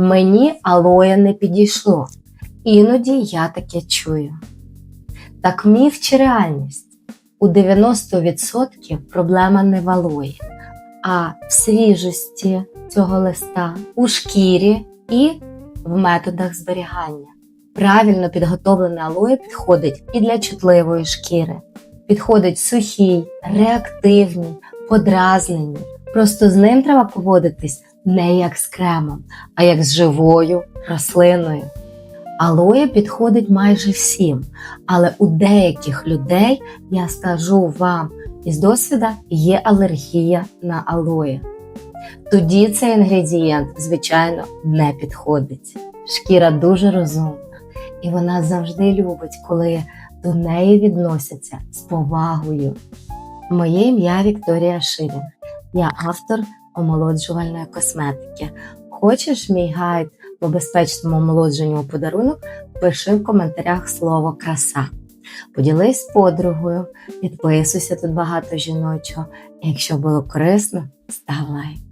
Мені алоє не підійшло. Іноді я таке чую. Так міф чи реальність? У 90% проблема не в алої, а в свіжості цього листа, у шкірі і в методах зберігання. Правильно підготовлене алоє підходить і для чутливої шкіри. Підходить сухій, реактивній, подразненій. Просто з ним треба поводитись не як з кремом, а як з живою рослиною. Алоє підходить майже всім, але у деяких людей, я скажу вам із досвіда, є алергія на алоє. Тоді цей інгредієнт, звичайно, не підходить. Шкіра дуже розумна, і вона завжди любить, коли до неї відносяться з повагою. Моє ім'я Вікторія Шилін. Я автор омолоджувальної косметики. Хочеш мій гайд по безпечному омолодженню у подарунок? Пиши в коментарях слово краса. Поділись з подругою, підписуйся тут багато жіночого. Якщо було корисно, став лайк.